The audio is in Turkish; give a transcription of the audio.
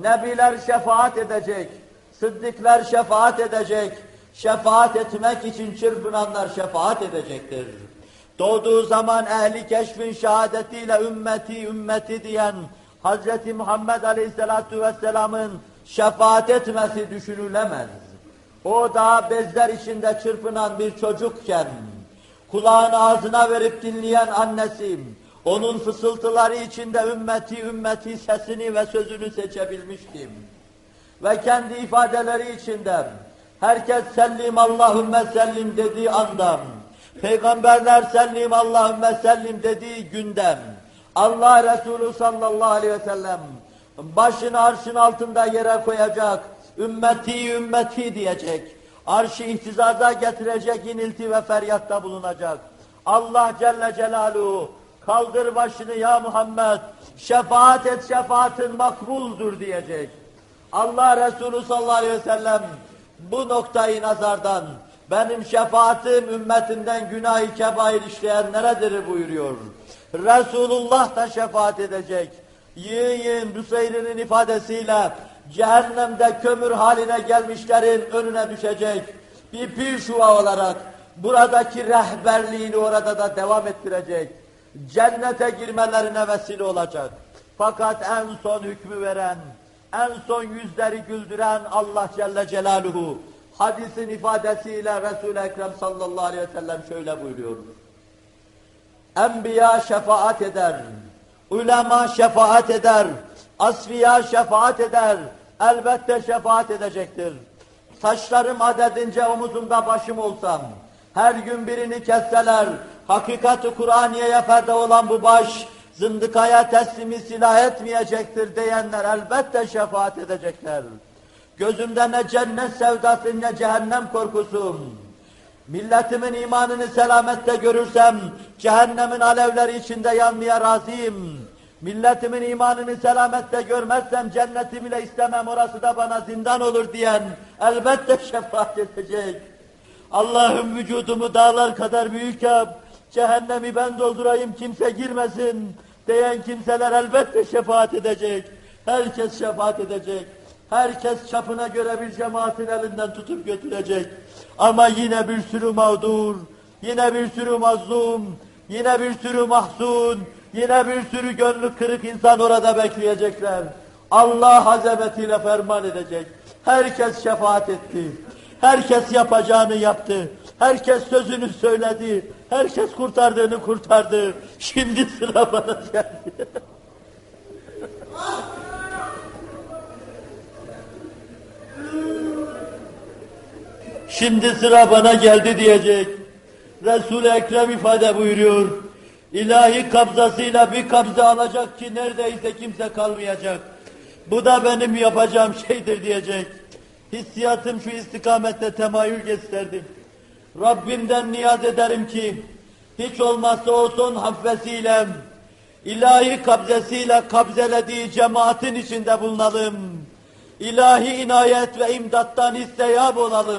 Nebiler şefaat edecek, sıddıklar şefaat edecek, şefaat etmek için çırpınanlar şefaat edecektir. Doğduğu zaman ehli keşfin şehadetiyle ümmeti ümmeti diyen Hz. Muhammed Aleyhisselatü Vesselam'ın şefaat etmesi düşünülemez. O da bezler içinde çırpınan bir çocukken, kulağını ağzına verip dinleyen annesi, onun fısıltıları içinde ümmeti ümmeti sesini ve sözünü seçebilmiştim. Ve kendi ifadeleri içinde herkes sellim Allahümme sellim dediği anda, peygamberler sellim Allahümme sellim dediği gündem, Allah Resulü sallallahu aleyhi ve sellem başını arşın altında yere koyacak, ümmeti ümmeti diyecek, arşı ihtizaza getirecek inilti ve feryatta bulunacak. Allah Celle Celaluhu kaldır başını ya Muhammed, şefaat et şefaatin makbuldur diyecek. Allah Resulü sallallahu aleyhi ve sellem bu noktayı nazardan benim şefaatim ümmetinden günah-ı kebair işleyenleredir buyuruyor. Resulullah da şefaat edecek. Yiyin Büseyri'nin ifadesiyle cehennemde kömür haline gelmişlerin önüne düşecek. Bir pişuva olarak buradaki rehberliğini orada da devam ettirecek. Cennete girmelerine vesile olacak. Fakat en son hükmü veren, en son yüzleri güldüren Allah Celle Celaluhu hadisin ifadesiyle Resul-i Ekrem sallallahu aleyhi ve sellem şöyle buyuruyor. Enbiya şefaat eder, ulema şefaat eder, asfiya şefaat eder, elbette şefaat edecektir. Saçlarım adedince omuzumda başım olsam, her gün birini kesseler, hakikati Kur'aniye'ye ferde olan bu baş, zındıkaya teslimi silah etmeyecektir diyenler elbette şefaat edecekler. Gözümde ne cennet sevdası ne cehennem korkusu. Milletimin imanını selamette görürsem, cehennemin alevleri içinde yanmaya razıyım. Milletimin imanını selamette görmezsem cenneti bile istemem orası da bana zindan olur diyen elbette şefaat edecek. Allah'ım vücudumu dağlar kadar büyük yap, cehennemi ben doldurayım kimse girmesin diyen kimseler elbette şefaat edecek. Herkes şefaat edecek. Herkes çapına göre bir cemaatin elinden tutup götürecek. Ama yine bir sürü mağdur, yine bir sürü mazlum, yine bir sürü mahzun, yine bir sürü gönlü kırık insan orada bekleyecekler. Allah azametiyle ferman edecek. Herkes şefaat etti. Herkes yapacağını yaptı. Herkes sözünü söyledi. Herkes kurtardığını kurtardı. Şimdi sıra bana geldi. Şimdi sıra bana geldi diyecek. Resul-i Ekrem ifade buyuruyor. İlahi kabzasıyla bir kabza alacak ki neredeyse kimse kalmayacak. Bu da benim yapacağım şeydir diyecek. Hissiyatım şu istikamette temayül gösterdi. Rabbimden niyaz ederim ki hiç olmazsa o son hafvesiyle ilahi kabzesiyle kabzelediği cemaatin içinde bulunalım. İlahi inayet ve imdattan isteyab olalım.